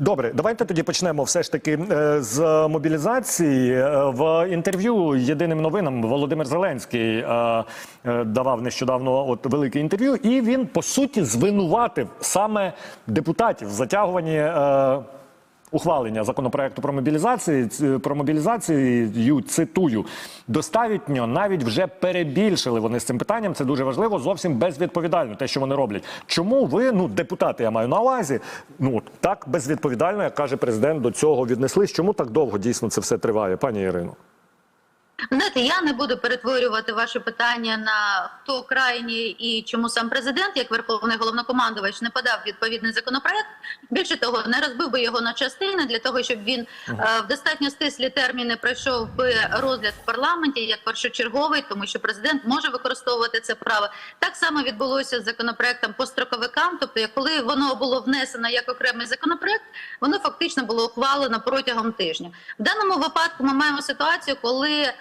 Добре, давайте тоді почнемо все ж таки е, з мобілізації. Е, В інтерв'ю єдиним новинам Володимир Зеленський е, давав нещодавно от велике інтерв'ю, і він по суті звинуватив саме депутатів в затягуванні. Ухвалення законопроекту про мобілізацію про мобілізацію цитую достатньо навіть вже перебільшили вони з цим питанням. Це дуже важливо, зовсім безвідповідально те, що вони роблять. Чому ви, ну депутати, я маю на увазі, ну так безвідповідально, як каже президент, до цього віднеслись? Чому так довго дійсно це все триває, пані Ірино? Знаєте, я не буду перетворювати ваше питання на хто крайній і чому сам президент, як верховний головнокомандувач, не подав відповідний законопроект. Більше того, не розбив би його на частини для того, щоб він е, в достатньо стислі терміни пройшов би розгляд в парламенті як першочерговий, тому що президент може використовувати це право. Так само відбулося з законопроектом по строковикам. Тобто, коли воно було внесено як окремий законопроект, воно фактично було ухвалено протягом тижня. В даному випадку ми маємо ситуацію, коли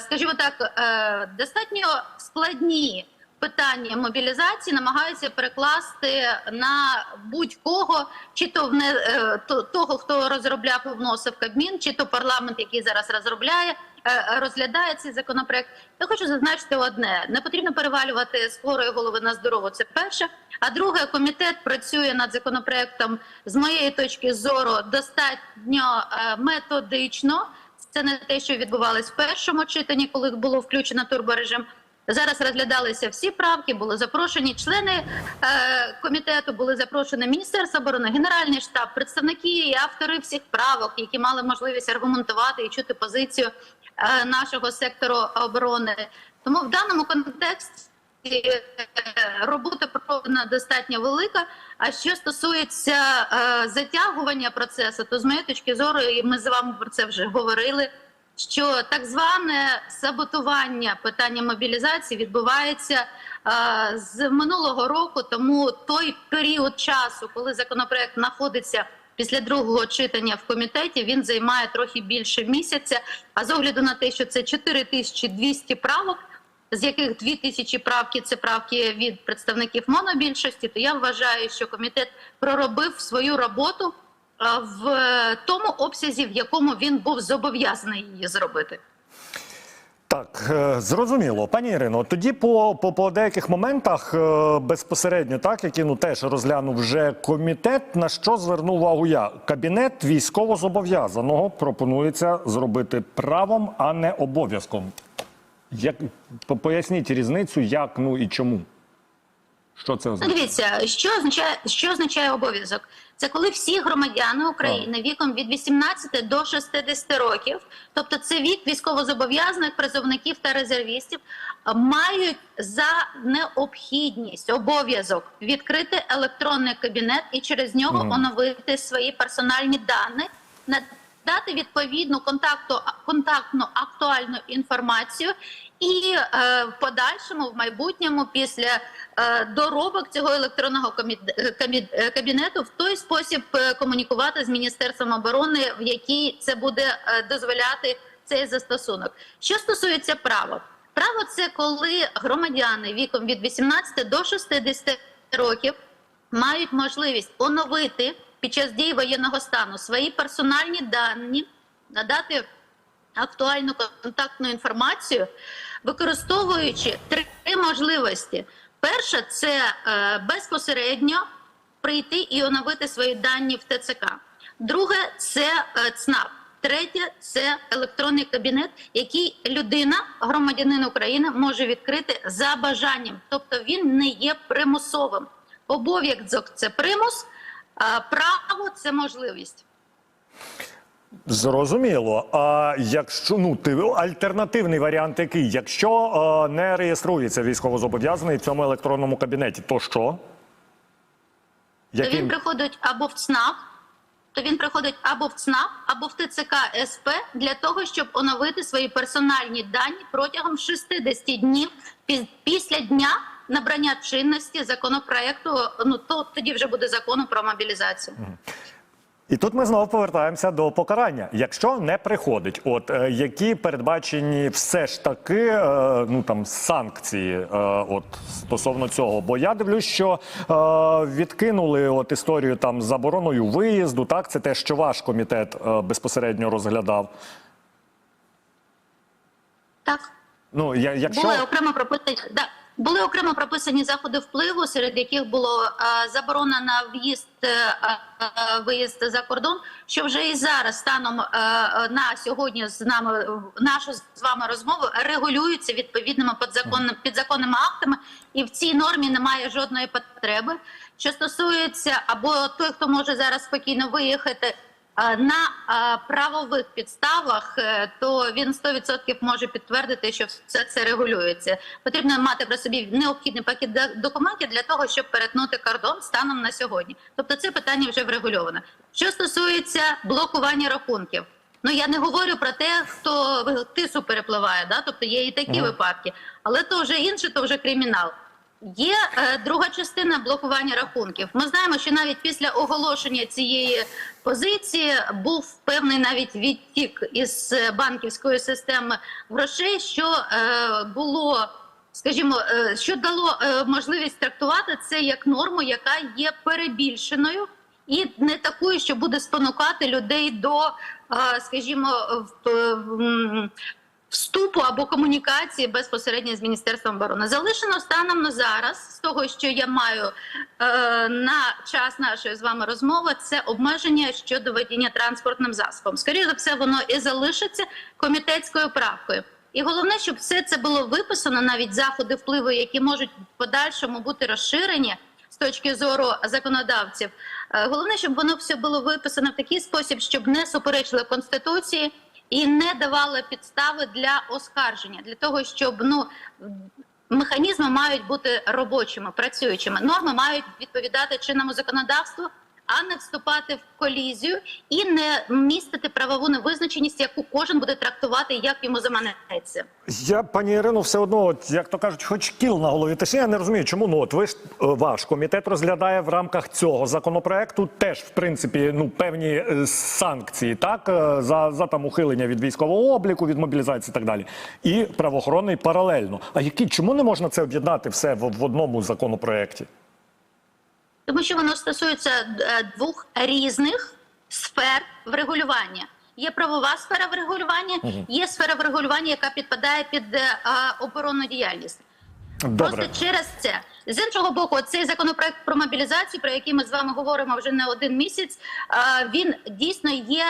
скажімо так, е, достатньо складні питання мобілізації намагаються перекласти на будь-кого, чи то вне е, то- того, хто розробляв і вносив Кабмін, чи то парламент, який зараз розробляє. е, Розглядає цей законопроект. Я хочу зазначити одне: не потрібно перевалювати з хворої голови на здорову. Це перше. А друге, комітет працює над законопроектом з моєї точки зору достатньо е, методично. Це не те, що відбувалось в першому читанні, коли було включено турборежим. Зараз розглядалися всі правки, були запрошені члени е, комітету, були запрошені Міністерство оборони, Генеральний штаб, представники і автори всіх правок, які мали можливість аргументувати і чути позицію е, нашого сектору оборони. Тому в даному контексті робота проведена достатньо велика. А що стосується е, затягування процесу, то з моєї точки зору, і ми з вами про це вже говорили. Що так зване саботування питання мобілізації відбувається е, з минулого року, тому той період часу, коли законопроект знаходиться після другого читання в комітеті, він займає трохи більше місяця. А з огляду на те, що це 4200 правок, з яких 2000 правки це правки від представників монобільшості, то я вважаю, що комітет проробив свою роботу е, в тому обсязі, в якому він був зобов'язаний її зробити. Так, е, зрозуміло, пані Ірино. Тоді по, по, по деяких моментах е, безпосередньо, так які ну теж розглянув вже комітет. На що звернув увагу я? Кабінет військовозобов'язаного пропонується зробити правом, а не обов'язком. Як поясніть різницю, як ну і чому? Що це Ну, означає? дивіться, що означає, що означає обов'язок? Це коли всі громадяни України віком від 18 до 60 років, тобто це вік військовозобов'язаних призовників та резервістів, мають за необхідність обов'язок відкрити електронний кабінет і через нього оновити свої персональні дані, надати відповідну контакту контактну актуальну інформацію. І е, в подальшому, в майбутньому, після е, доробок цього електронного комі- кабінету, в той спосіб е, комунікувати з міністерством оборони, в який це буде е, дозволяти цей застосунок. Що стосується правок, право це коли громадяни віком від 18 до 60 років мають можливість оновити під час дії воєнного стану свої персональні дані, надати актуальну контактну інформацію, використовуючи три можливості. Перша це е, безпосередньо прийти і оновити свої дані в ТЦК. Друге це е, ЦНАП. Третє це електронний кабінет, який людина, громадянин України, може відкрити за бажанням, тобто він не є примусовим. Обов'язок це примус, право це можливість. Зрозуміло. А якщо ну ти альтернативний варіант який? Якщо е, не реєструється військовозобов'язаний в цьому електронному кабінеті, то що? То він приходить або в ЦНАП, то він приходить або в ЦНАП, або в ТЦК СП для того, щоб оновити свої персональні дані протягом 60 днів після дня набрання чинності законопроекту. Ну то тоді вже буде закону про мобілізацію. І тут ми знову повертаємося до покарання. Якщо не приходить, от е, які передбачені все ж таки е, ну там санкції, е, от стосовно цього, бо я дивлюсь, що е, відкинули от історію там з забороною виїзду. Так, це те, що ваш комітет е, безпосередньо розглядав. Так. Ну я якщо Були окремо прописані да, були окремо прописані заходи впливу, серед яких було е, заборона на в'їзд е, е, виїзд за кордон. Що вже і зараз станом на сьогодні з нами нашу з вами розмову регулюються відповідними підзаконними підзаконними актами, і в цій нормі немає жодної потреби. Що стосується або той, хто може зараз спокійно виїхати. Е, На е, правових підставах, е, то він 100% може підтвердити, що все це регулюється. Потрібно мати при собі необхідний пакет документів для того, щоб перетнути кордон станом на сьогодні. Тобто, це питання вже врегульовано. Що стосується блокування рахунків, ну я не говорю про те, хто тису перепливає, да? тобто є і такі випадки, але то вже інше, то вже кримінал. Є е, друга частина блокування рахунків. Ми знаємо, що навіть після оголошення цієї позиції був певний навіть відтік із е, банківської системи грошей, що е, було, скажімо, що дало можливість трактувати це як норму, яка є перебільшеною. І не такою, що буде спонукати людей до, скажімо, в- вступу або комунікації безпосередньо з міністерством оборони. Залишено станом на зараз, з того, що я маю е, на час нашої з вами розмови, це обмеження щодо водіння транспортним засобом. Скоріше за все, воно і залишиться комітетською правкою. І головне, щоб все це було виписано, навіть заходи впливу, які можуть в подальшому бути розширені з точки зору законодавців. Е, Головне, щоб воно все було виписано в такий спосіб, щоб не суперечило конституції і не давали підстави для оскарження, для того, щоб ну механізми мають бути робочими, працюючими. Норми мають відповідати чинному законодавству, а не вступати в колізію і не містити правову невизначеність, яку кожен буде трактувати, як йому заманеться. Я, пані Ірино, все одно, як то кажуть, хоч кіл на голові. Точніше, я не розумію, чому ну от ви ж е, ваш комітет розглядає в рамках цього законопроекту теж, в принципі, ну певні е, санкції, так е, за, за там ухилення від військового обліку, від мобілізації і так далі. І правоохоронний паралельно. А які чому не можна це об'єднати все в, в одному законопроекті? Тому що воно стосується е, двох різних сфер врегулювання. Є правова сфера врегулювання, є сфера врегулювання, яка підпадає під е, оборонну діяльність. Добре. Просто через це. З іншого боку, цей законопроект про мобілізацію, про який ми з вами говоримо вже не один місяць, е, він дійсно є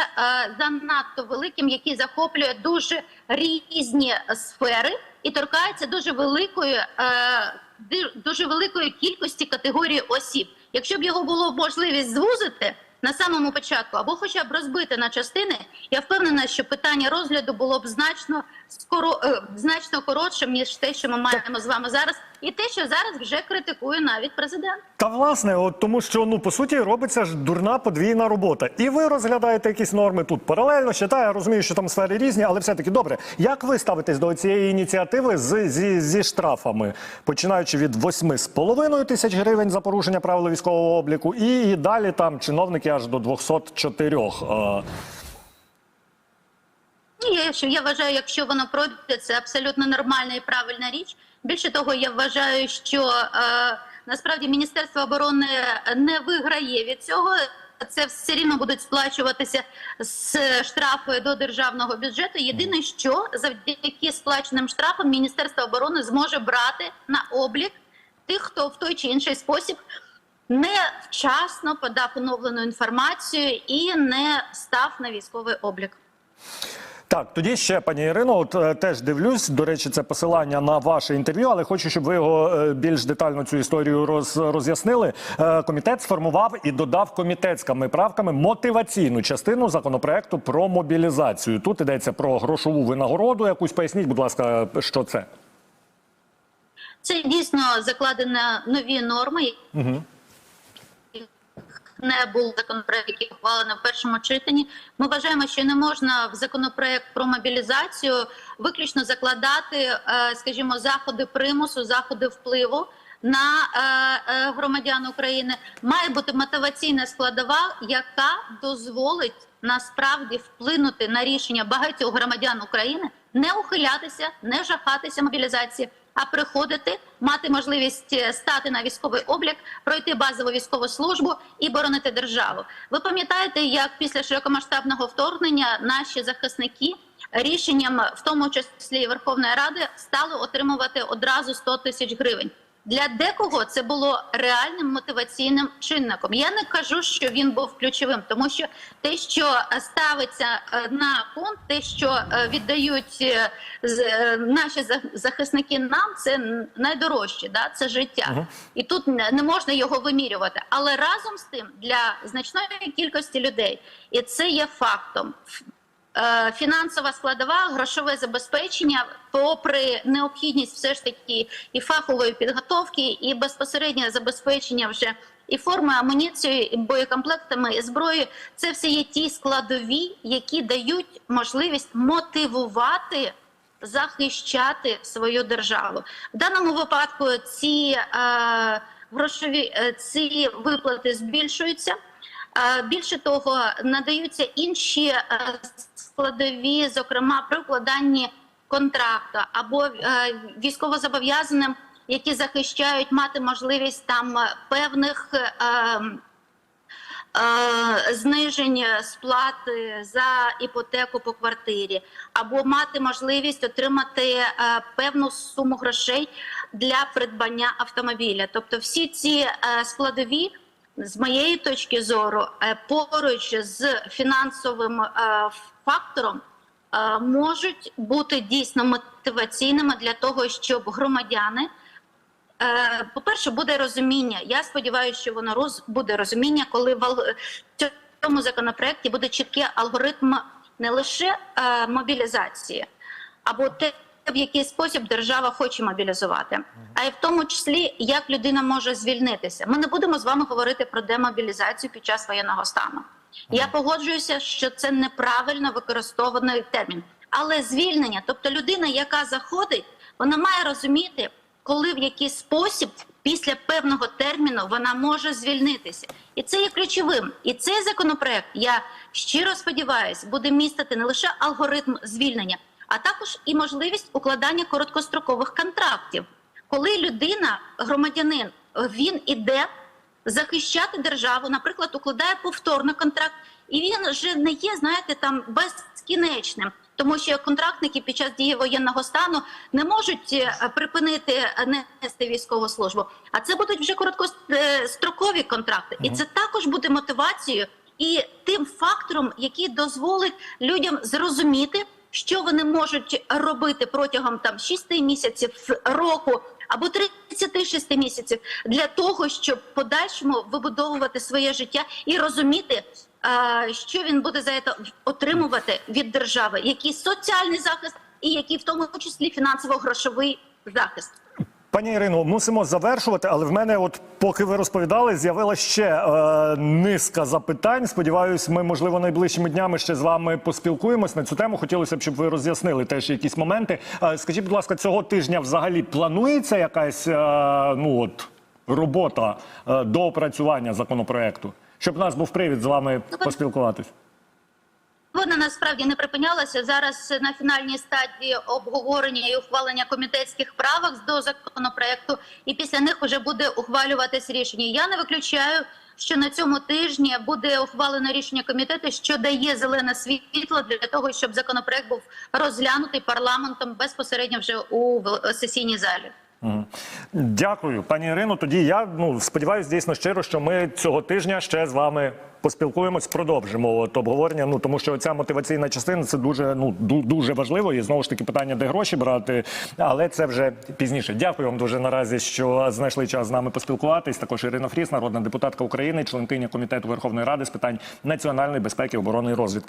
занадто великим, який захоплює дуже різні сфери і торкається дуже великої, дуже великої кількості категорії осіб. Якщо б його було можливість звузити на самому початку, або хоча б розбити на частини, я впевнена, що питання розгляду було б значно скоро е, значно коротшим ніж те, що ми маємо з вами зараз, і те, що зараз вже критикує навіть президент. Та власне, от тому що ну по суті робиться ж дурна подвійна робота. І ви розглядаєте якісь норми тут паралельно. Ще та я розумію, що там сфери різні, але все таки добре. Як ви ставитесь до цієї ініціативи з, зі, зі штрафами, починаючи від 8,5 тисяч гривень за порушення правил військового обліку, і, і далі там чиновники аж до 204. Е, Ні, я, що я вважаю, якщо воно пройде, це абсолютно нормальна і правильна річ. Більше того, я вважаю, що е, насправді Міністерство оборони не виграє від цього. Це все рівно будуть сплачуватися з штрафи до державного бюджету. Єдине, що завдяки сплаченим штрафам Міністерство оборони зможе брати на облік тих, хто в той чи інший спосіб невчасно подав оновлену інформацію і не став на військовий облік. Так, тоді ще пані Ірино, от е, теж дивлюсь. До речі, це посилання на ваше інтерв'ю, але хочу, щоб ви його е, більш детально цю історію роз, роз'яснили. Е, комітет сформував і додав комітетськими правками мотиваційну частину законопроекту про мобілізацію. Тут йдеться про грошову винагороду. Якусь поясніть, будь ласка, що це? Це дійсно закладені нові норми. Угу. Не був законопроект, який ухвалено в першому читанні. Ми вважаємо, що не можна в законопроект про мобілізацію виключно закладати, е, скажімо, заходи примусу, заходи впливу. на е, е, громадян України, має бути мотиваційна складова, яка дозволить насправді вплинути на рішення багатьох громадян України не ухилятися, не жахатися мобілізації, а приходити, мати можливість е, стати на військовий облік, пройти базову військову службу і боронити державу. Ви пам'ятаєте, як після широкомасштабного вторгнення наші захисники рішенням, в тому числі Верховної Ради, стали отримувати одразу 100 тисяч гривень. Для декого це було реальним мотиваційним чинником. Я не кажу, що він був ключовим, тому що те, що ставиться е, на фонд, те, що е, віддають е, наші захисники нам, це найдорожче, да? це життя. І тут не можна його вимірювати. Але разом з тим для значної кількості людей, і це є фактом. Е, Фінансова складова, грошове забезпечення, попри необхідність все ж таки і фахової підготовки, і безпосереднє забезпечення вже і форми амуніцією, і боєкомплектами, і зброєю, це все є ті складові, які дають можливість мотивувати захищати свою державу. В даному випадку ці е, грошові е, ці виплати збільшуються. Е, Більше того, надаються інші е, складові, зокрема при укладанні контракту або е, військовозобов'язаним, які захищають мати можливість там е, певних. е, е, Знижень сплати за іпотеку по квартирі, або мати можливість отримати певну суму грошей для придбання автомобіля. Тобто, всі ці складові з моєї точки зору, поруч з фінансовим фактором, е, можуть бути дійсно мотиваційними для того, щоб громадяни. Е, По-перше, буде розуміння. Я сподіваюся, що воно роз буде розуміння, коли в цьому законопроекті буде чіткий алгоритм не лише е, мобілізації, або те, в який спосіб держава хоче мобілізувати, а й в тому числі як людина може звільнитися. Ми не будемо з вами говорити про демобілізацію під час воєнного стану. Я погоджуюся, що це неправильно використований термін, але звільнення, тобто людина, яка заходить, вона має розуміти, коли в який спосіб після певного терміну вона може звільнитися, і це є ключовим. І цей законопроект, я щиро сподіваюся, буде містити не лише алгоритм звільнення, а також і можливість укладання короткострокових контрактів, коли людина, громадянин, він іде захищати державу, наприклад, укладає повторно контракт, і він вже не є, знаєте, там безкінечним. Тому що контрактники під час дії воєнного стану не можуть е, припинити е, нести військову службу. А це будуть вже короткострокові контракти, і це також буде мотивацією і тим фактором, який дозволить людям зрозуміти, що вони можуть робити протягом там 6 місяців року або 36 місяців для того, щоб подальшому вибудовувати своє життя і розуміти, е, що він буде за це отримувати від держави, який соціальний захист, і який в тому числі фінансово-грошовий захист. Пані Ірино, мусимо завершувати, але в мене, от поки ви розповідали, з'явилася ще е, низка запитань. Сподіваюсь, ми можливо найближчими днями ще з вами поспілкуємось на цю тему. Хотілося б, щоб ви роз'яснили теж якісь моменти. Е, скажіть, будь ласка, цього тижня взагалі планується якась е, ну от робота е, до опрацювання законопроекту, щоб у нас був привід з вами поспілкуватись? Вона насправді не припинялася зараз на фінальній стадії обговорення і ухвалення комітетських правок до законопроекту, і після них вже буде ухвалюватись рішення. Я не виключаю, що на цьому тижні буде ухвалено рішення комітету, що дає зелене світло для того, щоб законопроект був розглянутий парламентом безпосередньо вже у сесійній залі. Дякую, пані Ірино. Тоді я ну сподіваюся дійсно щиро, що ми цього тижня ще з вами поспілкуємось, продовжимо от обговорення. Ну тому що ця мотиваційна частина це дуже ну ду- дуже важливо. І знову ж таки питання, де гроші брати, але це вже пізніше. Дякую вам дуже наразі, що знайшли час з нами поспілкуватись. Також Ірина Фріс, народна депутатка України, членкиня комітету Верховної Ради з питань національної безпеки, оборони і розвідки.